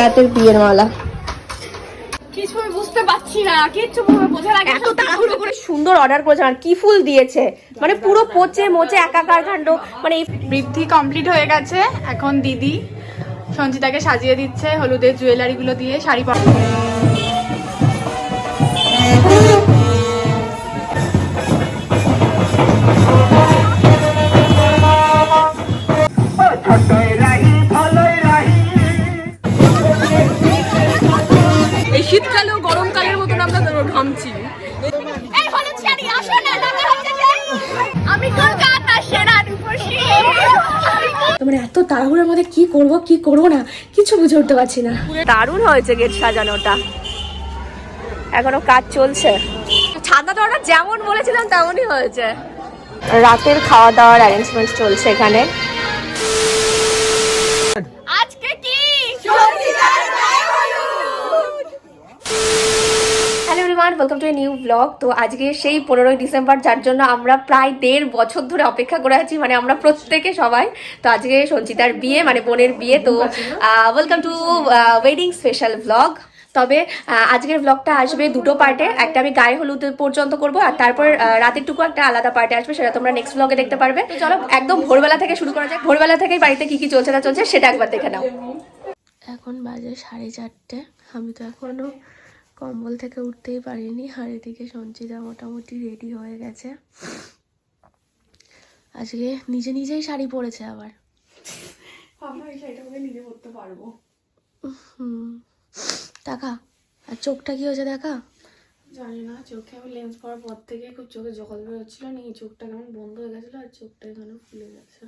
রাতের বিয়ের মালা। কিছু বুঝতে পারছি না কিচ্ছু বোঝার আগে এত তাড়াহুড়ো করে সুন্দর অর্ডার করেছে আর কি ফুল দিয়েছে? মানে পুরো পচে মোচে একাকার কাণ্ড মানে বৃদ্ধি কমপ্লিট হয়ে গেছে এখন দিদি সঞ্চিতাকে সাজিয়ে দিচ্ছে হলুদের জুয়েলারি গুলো দিয়ে শাড়ি পরা ঘামছি আমি কলকাতা সেরা রূপসী। মানে এত তাড়াহুড়োর মধ্যে কি করব কি করব না কিছু বুঝে উঠতে পারছি না। দারুণ হয়েছে গেট সাজানোটা। এখনও কাজ চলছে। ছাদনা যেমন বলেছিলাম তেমনই হয়েছে। রাতের খাওয়া দাওয়ার অ্যারেঞ্জমেন্ট চলছে এখানে। আজকে কি? Hello everyone welcome to a new blog তো আজকে সেই পনেরোই ডিসেম্বর যার জন্য আমরা প্রায় দেড় বছর ধরে অপেক্ষা করে আছি মানে আমরা প্রত্যেকে সবাই। তো আজকে সঞ্চিতার বিয়ে মানে বোনের বিয়ে তো welcome to wedding special blog তবে আজকের ব্লগটা আসবে দুটো পার্টে একটা আমি গায়ে হলুদ পর্যন্ত করব আর তারপর আহ, রাতেরটুকু একটা আলাদা পার্টে আসবে সেটা তোমরা নেক্সট ব্লগে দেখতে পারবে। চলো। একদম ভোরবেলা থেকে শুরু করা যাক। ভোরবেলা থেকেই বাড়িতে কি কি চলছে না চলছে সেটা একবার দেখে নাও। এখন বাজে সাড়ে চারটে। আমি তো এখনও কম্বল থেকে উঠতেই পারিনি। আর এদিকে সঞ্চিতা মোটামুটি রেডি হয়ে গেছে। আজকে নিজে নিজেই শাড়ি পরেছে আবার। হুম। দেখা? আর চোখটা কি হয়েছে দেখা? জানি না চোখে আমি লেন্স পরার পর থেকে খুব চোখে জল বেরোচ্ছিল। নি চোখটা কেমন বন্ধ হয়ে গেছিল আর চোখটা এখানে ফুলে গেছে।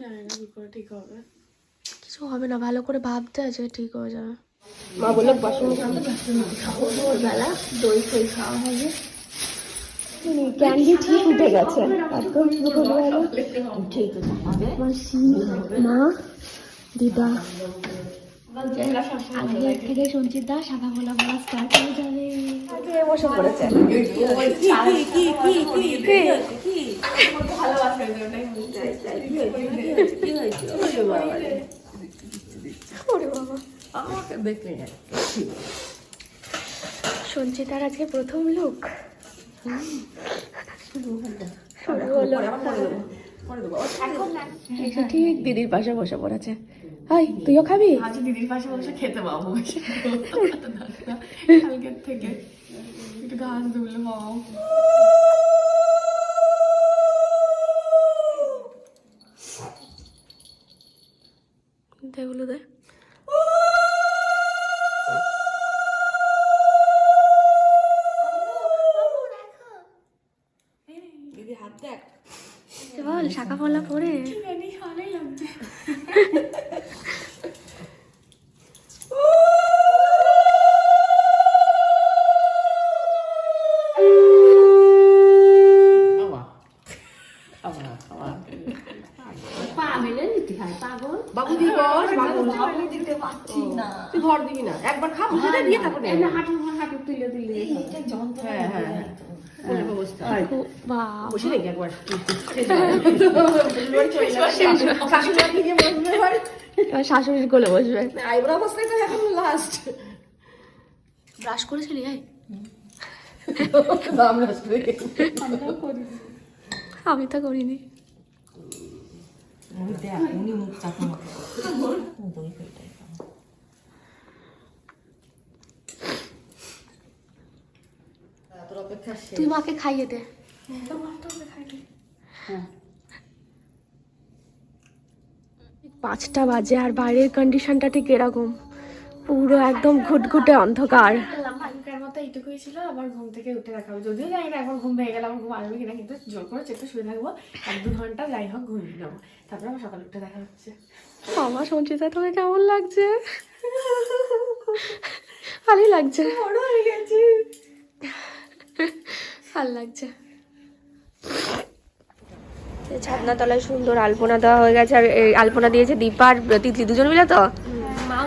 জানি না কি করে ঠিক হবে। কিছু হবে না ভালো করে ভাবতে আছে ঠিক হয়ে যাবে। মা বলল বাসন বেলা দই ফই খাওয়া হবে। ক্যান্ডি ঠিক উঠে গেছে। একদম ছোটবেলা মা দিদা আজকে থেকে সঞ্চিত দা শাখা গোলা বলা স্টার্ট হয়ে যাবে। বসে পড়েছে। ওরে বাবা সঞ্চিতার আজকে প্রথম লোক ঠিক দিদির পাশে বসে পড়েছে। হাই তুইও খাবি? আজ দিদির পাশে বসে খেতে পাবো। কালকের থেকে। একটু ঘাস ধুলে পাবো। দেগুলো দে বল শাখা পলা পরে? ভালোই লাগছে তুই ঘর দিবি না। একবার খা মুখে দিয়ে তারপর নে। হ্যাঁ হ্যাঁ হ্যাঁ বসে বসতে হয়। শাশুড়ির কোলে বসবে আইবুড়ো অবস্থায় তো এখন লাস্ট ব্রাশ করেছিলি আমি তো করিনি তুই মাকে খাইয়ে দে। পাঁচটা বাজে আর বাইরের কন্ডিশনটা ঠিক এরকম। পুরো একদম ঘুটঘুটে অন্ধকার। এইটুকুই ছিল আবার ঘুম থেকে উঠে যদিও জানি না এখন ঘুম ভেঙে গেলে আমার ঘুম আসবে কিনা কিন্তু জোর করে চেপে শুয়ে থাকব। এক দু ঘণ্টা যাই হোক ঘুমিয়ে নেব। তারপরে আমার সকালে উঠে দেখা হচ্ছে। আমার সঞ্চিতা তোকে কেমন লাগছে? ভালোই লাগছে। বড় হয়ে গেছি। ভালো লাগছে। এই ছাদনা তলায় সুন্দর আলপনা দেওয়া হয়ে গেছে আর এই আলপনা দিয়েছে দীপা আর তিতলি দুজন মিলে তো? মাও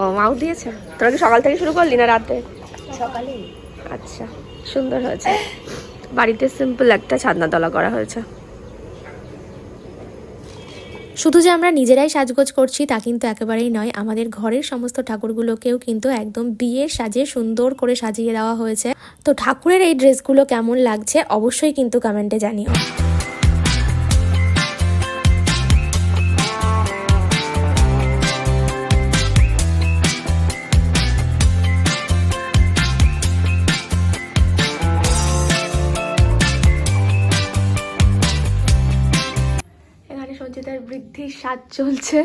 ও মাও দিয়েছে। তোরা কি সকাল থেকে শুরু করলি না রাতে? সকালে আচ্ছা সুন্দর হয়েছে। বাড়িতে সিম্পল একটা ছাদনাতলা করা হয়েছে। শুধু যে আমরা নিজেরাই সাজগোজ করছি তা কিন্তু একেবারেই নয়। আমাদের ঘরের সমস্ত ঠাকুরগুলোকেও কিন্তু একদম বিয়ের সাজে সুন্দর করে সাজিয়ে দেওয়া হয়েছে। তো ঠাকুরের এই ড্রেসগুলো কেমন লাগছে অবশ্যই কিন্তু কমেন্টে জানিও। সাজ চলছে।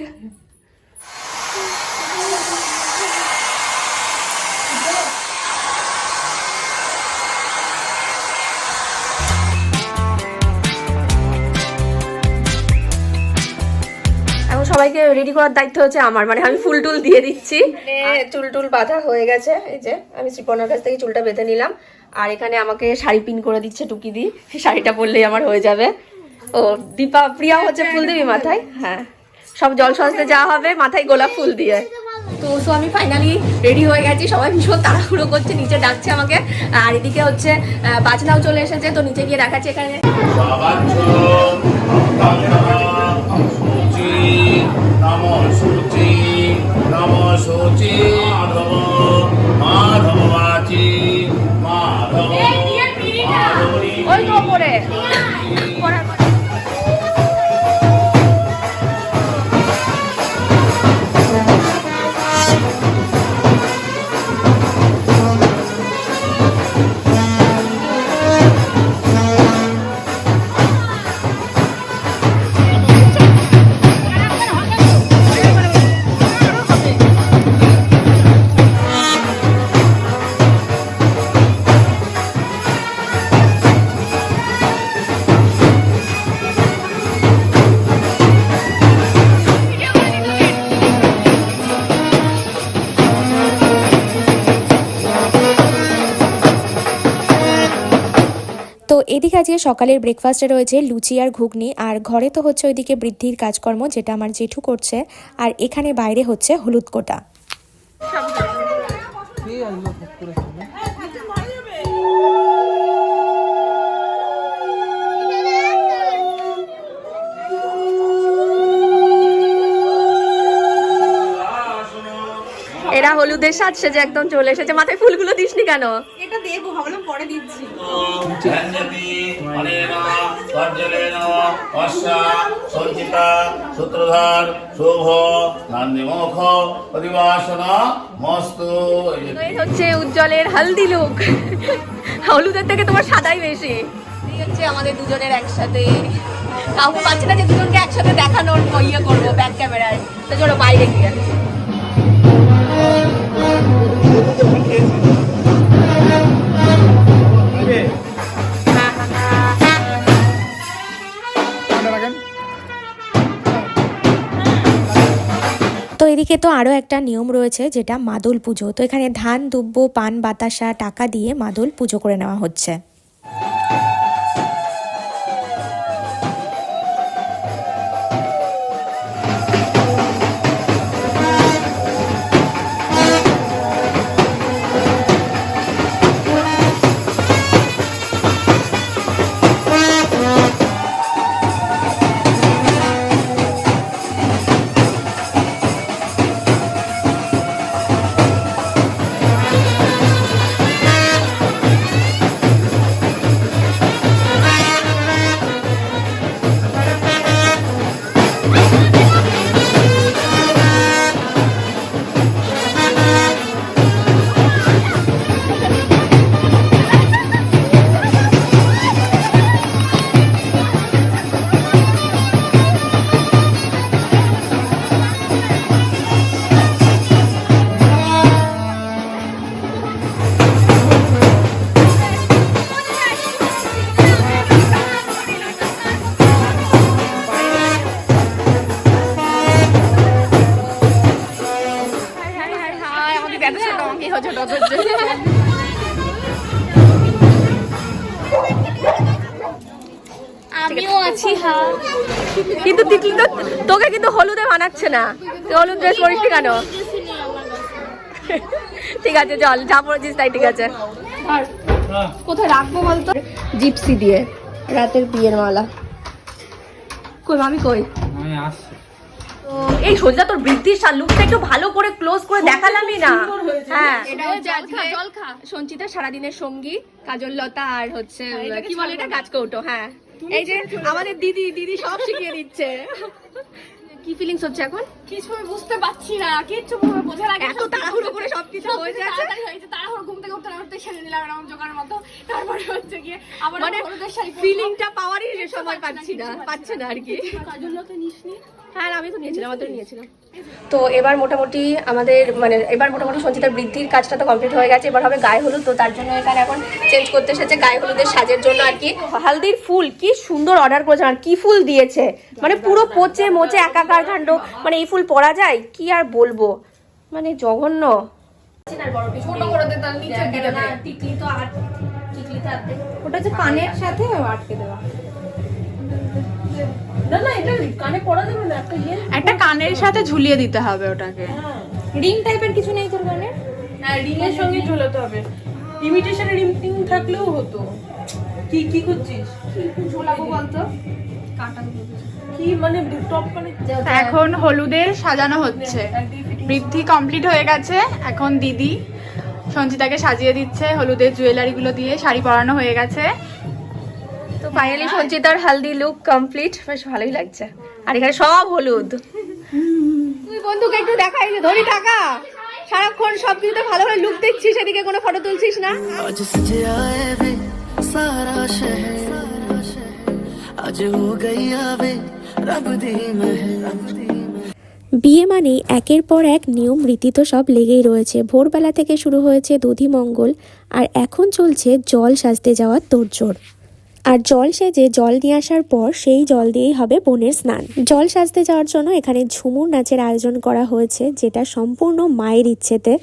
সবাইকে রেডি করার দায়িত্ব হচ্ছে আমার। মানে আমি ফুল টুল দিয়ে দিচ্ছি। চুল টুল বাঁধা হয়ে গেছে। এই যে, আমি শ্রীপর্ণার কাছ থেকে চুলটা বেঁধে নিলাম। আর এখানে আমাকে শাড়ি পিন করে দিচ্ছে টুকি দি। শাড়িটা পরলেই আমার হয়ে যাবে। ও, দীপা, প্রিয়া হচ্ছে ফুল দিবি মাথায়। হ্যাঁ। সব জল সস্তে যাওয়া হবে মাথায় গোলাপ ফুল দিয়ে। তো সো আমি ফাইনালি রেডি হয়ে গেছি। সবাই ভীষণ তাড়াহুড়ো করছে নিচে ডাকছে আমাকে। আর এদিকে হচ্ছে বাজনাও চলে এসেছে তো নিচে গিয়ে দেখাচ্ছে এখানে। সবাচ্ছ সূচি নম সূচি। নম এদিকে আজকে সকালের ব্রেকফাস্টে রয়েছে লুচি আর ঘুগনি আর ঘরে তো হচ্ছে ওইদিকে বৃদ্ধির কাজকর্ম যেটা আমার জেঠু করছে আর এখানে বাইরে হচ্ছে হলুদ কোটা। এরা হলুদের সাজ সেজে একদম চলে এসেছে। মাথায় ফুলগুলো দিসনি কেন? ঝঞ্ঝতি অনেন তর্জলেন অশ্বা সঞ্চিতা সূত্রধার শুভ নান্দিমুখ অধিবাসন মস্তু হচ্ছে উজ্জ্বলের হালদি লুক হলুদের থেকে তোমার সাদাই বেশি। এই হচ্ছে আমাদের দুজনের একসাথে। কাউকে পাচ্ছি না যে দুজনকে একসাথে দেখানোর ইয়ে করব ব্যাক ক্যামেরায় তো চলো বাইরে গিয়ে তো এদিকে তো আরও একটা নিয়ম রয়েছে, যেটা মাদল পুজো। তো এখানে ধান দুব্য পান, বাতাসা, টাকা দিয়ে মাদল পুজো করে নেওয়া হচ্ছে। হলুদে না? তুই হলুদ ড্রেস পরিস কেন? ঠিক আছে চল যা পড়েছিস তাই ঠিক আছে। কোথায় রাখব বলতো? জিপসি দিয়ে রাতের বিয়ের মালা। কই মামি কই? এই সজ্জা তোর বৃদ্ধির সার লুকটা একটু ভালো করে ক্লোজ করে দেখালামই না। হ্যাঁ। এটা হচ্ছে আজকে সঞ্চিতা সারাদিনের সঙ্গী কাজল লতা আর হচ্ছে কি বলে এটা? গাছ কৌটো হ্যাঁ এই যে আমাদের দিদি দিদি সব শিখিয়ে দিচ্ছে। কি ফিলিংস হচ্ছে এখন? কিছু আমি বুঝতে পারছি না কিচ্ছু বোঝা লাগে এত তাড়াহুড়ো করে সবকিছু হয়ে যাচ্ছে তাড়াহুড়ো ঘুম থেকে উঠতে না উঠতে সেরে নিলাম এরকম জোগাড় মতো। তারপরে হচ্ছে গিয়ে আবার মানে। ফিলিংটা পাওয়ারই সময় পাচ্ছি না পাচ্ছে না আর কি। কাজল তো নিসনি? হ্যাঁ আমি তো নিয়েছিলাম আমাদের নিয়েছিলাম। তো এবার মোটামুটি আমাদের মানে এবার মোটামুটি সঞ্চিতার বৃদ্ধির কাজটা তো কমপ্লিট হয়ে গেছে। এবার হবে গায়ে হলুদ তো তার জন্য এখানে এখন চেঞ্জ করতে এসেছে গায়ে হলুদের সাজের জন্য আর কি। হালদির ফুল কি সুন্দর অর্ডার করেছে আর কি ফুল দিয়েছে। মানে পুরো পচে মোচে একাকার কাণ্ড মানে এই ফুল পরা যায়? কি আর বলব? মানে জঘন্য। ওটা হচ্ছে পানের সাথে আটকে দেওয়া। একটা ইয়ে কানের সাথে ঝুলিয়ে দিতে হবে ওটাকে। রিং টাইপের কিছু নেই তোর গানে হ্যাঁ রিং এর সঙ্গে ঝুলাতে হবে। ইমিটেশন রিং টিং থাকলেও হতো। কি কি করছিস? ঝোলাবো বলতো? কি মানে টপ মানে এখন হলুদের সাজানো হচ্ছে। বৃদ্ধি কমপ্লিট হয়ে গেছে। এখন দিদি সঞ্চিতাকে সাজিয়ে দিচ্ছে। হলুদের জুয়েলারি গুলো দিয়ে শাড়ি পরানো হয়ে গেছে। তো ফাইনালি সঞ্চিতার হালদি লুক কমপ্লিট বেশ ভালোই লাগছে আর এখানে সব হলুদ তুই বন্ধুকে একটু দেখাই যে ধরি টাকা সারাক্ষণ সব কিছুতে ভালো ভালো লুক দেখছিস এদিকে কোনো ফটো তুলছিস না आज सजया है वे सारा शहर आज हो गई आवे रब दी महल বিয়ে মানেই একের পর এক নিয়ম রীতি তো সব লেগেই রয়েছে ভোরবেলা থেকে শুরু হয়েছে দধিমঙ্গল আর এখন চলছে জল সাজতে যাওয়ার তোড়জোড় আর জল সেজে জল নিয়ে আসার পর সেই জল দিয়েই হবে বোনের স্নান। জল সাজতে যাওয়ার জন্য এখানে ঝুমুর নাচের আয়োজন করা হয়েছে, যেটা সম্পূর্ণ মায়ের ইচ্ছেতে।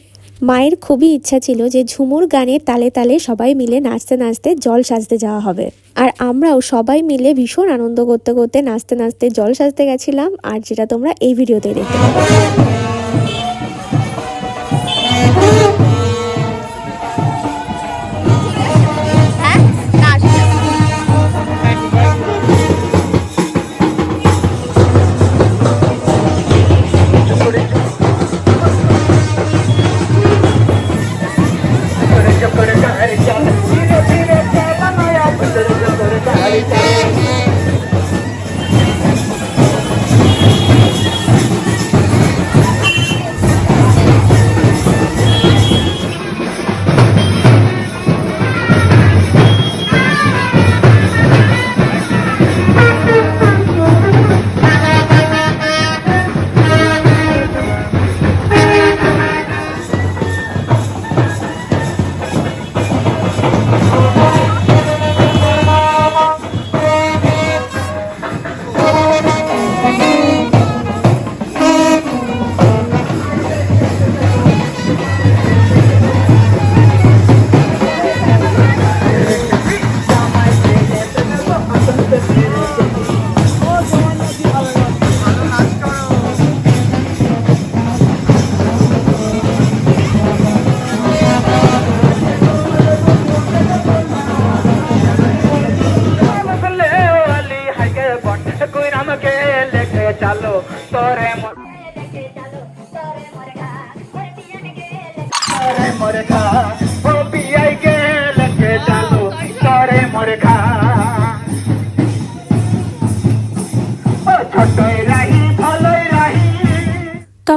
মায়ের খুবই ইচ্ছা ছিল যে ঝুমুর গানের তালে তালে সবাই মিলে নাচতে নাচতে জল সাজতে যাওয়া হবে। আর আমরাও সবাই মিলে ভীষণ আনন্দ করতে করতে নাচতে নাচতে জল সাজতে গেছিলাম, আর যেটা তোমরা এই ভিডিওতে দেখতে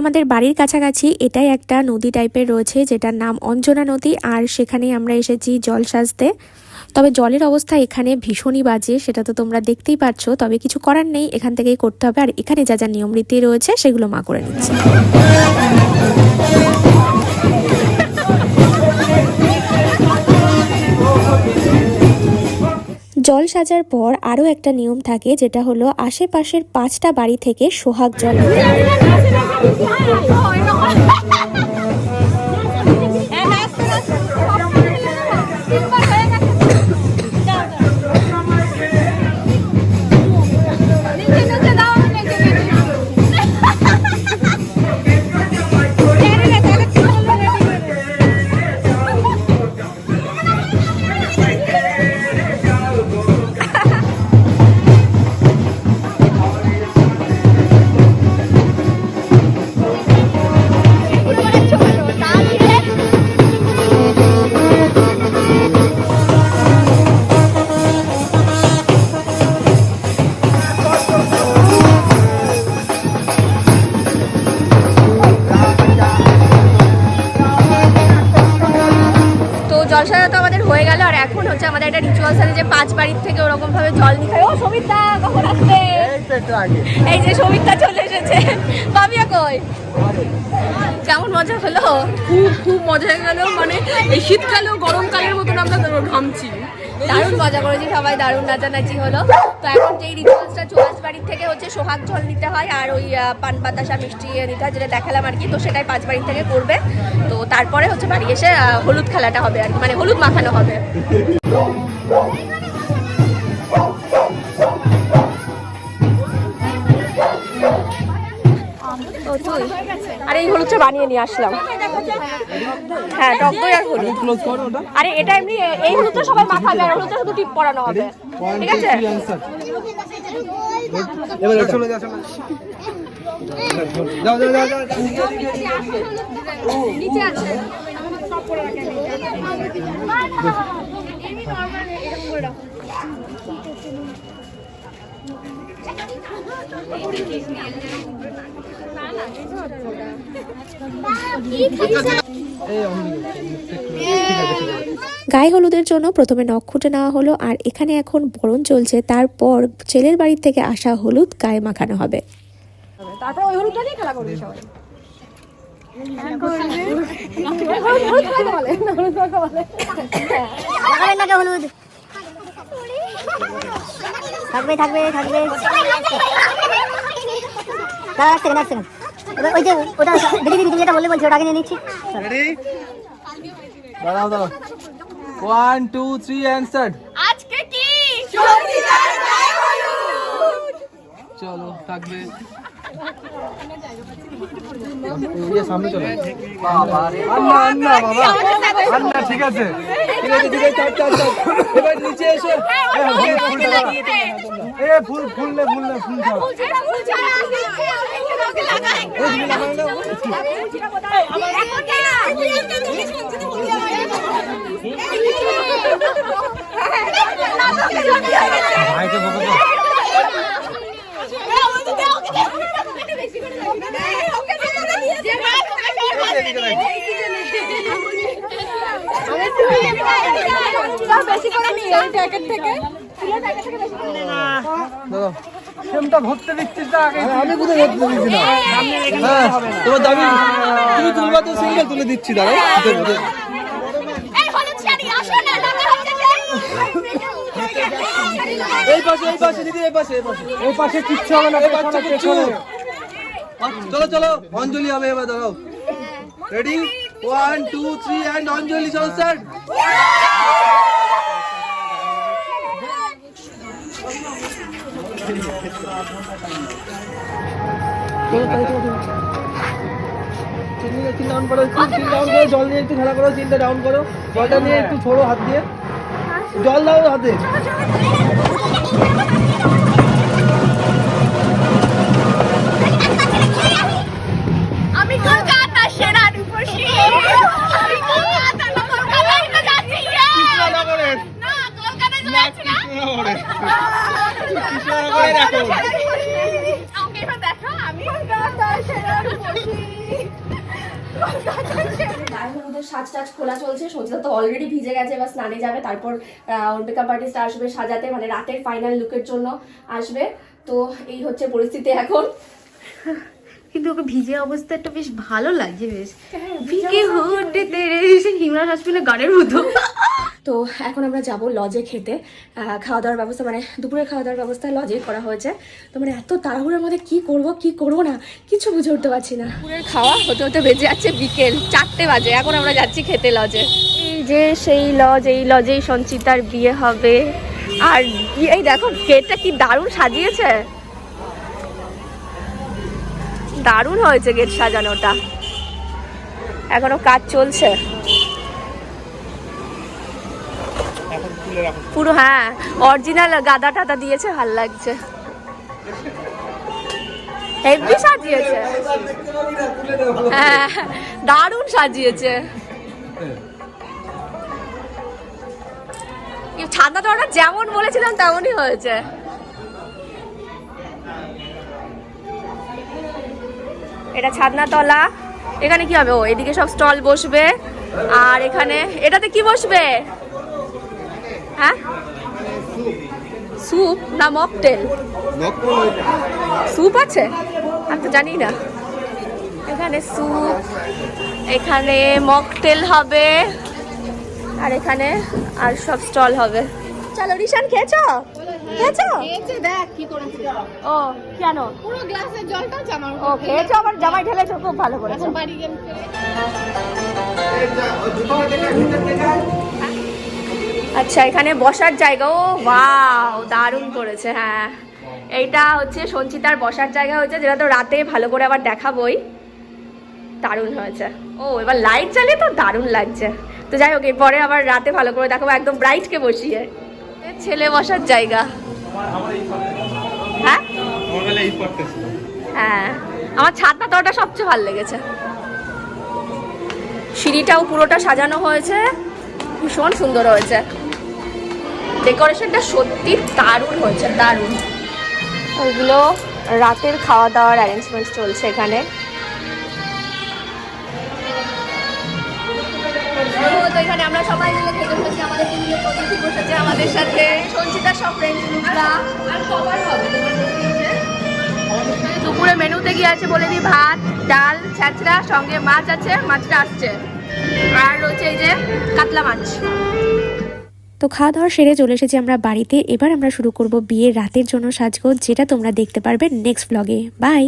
আমাদের বাড়ির কাছাকাছি এটাই একটা নদী টাইপের রয়েছে, যেটার নাম অঞ্জনা নদী। আর সেখানেই আমরা এসেছি জল সাজতে। তবে জলের অবস্থা এখানে ভীষণই বাজে, সেটা তো তোমরা দেখতেই পাচ্ছ তবে কিছু করার নেই, এখান থেকেই করতে হবে। আর এখানে যা যা নিয়ম রীতি রয়েছে, সেগুলো মা করে নিচ্ছে। জল সাজার পর আরও একটা নিয়ম থাকে, যেটা হলো আশেপাশের পাঁচটা বাড়ি থেকে সোহাগ জল এই যে সবিতা চলে এসেছে। পাবিয়া কই? কেমন মজা হলো? খুব খুব মজা হয়ে গেল। মানে এই শীতকালেও গরমকালের মতন আমরা ঘামছি। দারুণ মজা করেছি সবাই দারুণ নাচানাচি হলো। তো এখন যেই রিচুয়ালসটা চোরাস বাড়ির থেকে হচ্ছে সোহাগ জল নিতে হয় আর ওই পান বাতাসা মিষ্টি ইয়ে নিতে হয় যেটা দেখালাম আর কি তো সেটাই পাঁচ বাড়ির থেকে করবে। তো তারপরে হচ্ছে বাড়ি এসে হলুদ খেলাটা হবে আর কি মানে হলুদ মাখানো হবে। আরে এই হলুদটা বানিয়ে নিয়ে আসলাম। হ্যাঁ টক দই আর হলুদ। আরে এটা এমনি এই হলুদটা সবাই মাখাবে আর হলুদটা শুধু টিপ পরানো হবে। ঠিক আছে? নিচে আছে। গায়ে হলুদের জন্য প্রথমে নখ খুঁটে নেওয়া হলো আর এখানে এখন বরণ চলছে তারপর ছেলের বাড়ি থেকে আসা হলুদ গায়ে মাখানো হবে তারপর ওই হলুদটা দিয়ে খেলা করবে সবাই লাগাবেন হলুদ থাকবে থাকবে থাকবে। দাঁড়া এক সেকেন্ড এক সেকেন্ড এবার ওই যে ওটা দিদি দিদি তুমি যেটা বললে বলছি ওটা আগে নিয়ে নিচ্ছি। দাঁড়াও দাঁড়াও। ওয়ান টু থ্রি অ্যান্সার আজকে কি? চলো থাকবে। ইয়ে সামনে চলো বাবা আন্না আন্না বাবা। আন্না ঠিক আছে। ঠিক আছে ঠিক আছে চাপ চাপ চাপ এবার নিচে এসো। এ, ফুল ফুল নে ফুল নে। ভাইকে বকো তো। দাদা ফ্রেমটা ধরতে দিচ্ছিস না আগে আমি কোথায় ধরতে দিচ্ছি না হ্যাঁ তুমি তুলবা তো সিঙ্গেল তুলে দিচ্ছি দাদা এই পাশে এই পাশে দিদি এই পাশে এই পাশে। কিচ্ছু হবে না এই পাশে কিচ্ছু চলো চলো অঞ্জলি হবে এবার দাঁড়াও। Ready one two three and অঞ্জলি চলো স্টার্ট চিনি চিনি ডাউন করো চিনি ডাউন করো জল নিয়ে একটু খেলা করো চিনটা ডাউন করো। জলটা নিয়ে একটু ছোড়ো হাত দিয়ে। জল দাও হাতে। আমি কলকাতা সেরা রূপসী আমি কলকাতা না কলকাতায় যাচ্ছি না কলকাতায় যাচ্ছি না। খোলা চলছে তো অলরেডি ভিজে গেছে বা স্নানে যাবে, তারপর আর্টিস্ট আসবে সাজাতে মানে রাতের ফাইনাল লুকের জন্য আসবে। তো এই হচ্ছে পরিস্থিতি এখন। কিন্তু ওকে ভিজে অবস্থাটা বেশ ভালো লাগছে বেশ। ভিকে হুডে তেরে সে হিমরাজ হাসপিটালের গানের মতো। তো এখন আমরা যাব লজে খেতে। খাওয়া দাওয়ার ব্যবস্থা মানে দুপুরে খাওয়া দাওয়ার ব্যবস্থা লজে করা হয়েছে। তো মানে এত তাড়াহুড়োর মধ্যে কি করব কি করব না কিছু বুঝে উঠতে পারছি না। দুপুরের খাওয়া হতে হতে বেজে যাচ্ছে বিকেল চারটে বাজে এখন আমরা যাচ্ছি খেতে লজে এই যে সেই লজ এই লজেই সঞ্চিতার বিয়ে হবে। আর এই দেখো গেটটা কি দারুণ সাজিয়েছে। দারুণ হয়েছে গেট সাজানোটা। এখনও কাজ চলছে। পুরো হ্যাঁ অরিজিনাল গাদা টাদা দিয়েছে, ভালো লাগছে। হেভি সাজিয়েছে। হ্যাঁ দারুণ সাজিয়েছে। ছাদনা টাদা যেমন বলেছিলাম, তেমনই হয়েছে। এটা ছাদনা তলা এখানে কি হবে? ও, এদিকে সব স্টল বসবে। আর এখানে, এটাতে কি বসবে? হ্যাঁ? স্যুপ না মকটেল? স্যুপ আছে? আমি তো জানি না। এখানে স্যুপ, এখানে মকটেল হবে, আর এখানে আর সব স্টল হবে। চলো রিশান খেয়েছো? খেয়েছো? ও কেন? পুরো গ্লাসের জলটা জামার ও খেয়েছো? আবার জামাই ঢেলেছো খুব ভালো করেছ। বাড়ি গেম আচ্ছা এখানে বসার জায়গা। ও ওয়াও দারুণ করেছে হ্যাঁ। এইটা হচ্ছে সঞ্চিতার বসার জায়গা হয়েছে যেটা তো রাতে ভালো করে আবার দেখাবই। দারুণ হয়েছে। ও এবার লাইট জ্বালিয়ে তো দারুণ লাগছে। তো যাই হোক এরপরে আবার রাতে ভালো করে দেখাবো একদম ব্রাইটকে বসিয়ে। ছেলে বসার জায়গা। হ্যাঁ? হ্যাঁ। আমার ছাদটা তো ওটা সবচেয়ে ভালো লেগেছে। সিঁড়িটাও পুরোটা সাজানো হয়েছে। ভীষণ সুন্দর হয়েছে। ডেকোরেশনটা সত্যি দারুণ হয়েছে, দারুণ। ওইগুলো রাতের খাওয়া দাওয়ার অ্যারেঞ্জমেন্ট চলছে এখানে। তো এখানে আমরা সবাই মিলে খেতে বসেছি আমাদের মিলে অতিথি বসেছে আমাদের সাথে সঞ্চিতার সব ফ্রেন্ডস গ্রুপরা আর কভার হবে দুপুরে মেনুতে কি আছে বলে দিই ভাত ডাল ছ্যাঁচড়া সঙ্গে মাছ আছে মাছটা আসছে। আর রয়েছে এই যে কাতলা মাছ। তো খাওয়া দাওয়া সেরে চলে এসেছি আমরা বাড়িতে। এবার আমরা শুরু করব বিয়ের রাতের জন্য সাজগোজ যেটা তোমরা দেখতে পারবে নেক্সট ব্লগে বাই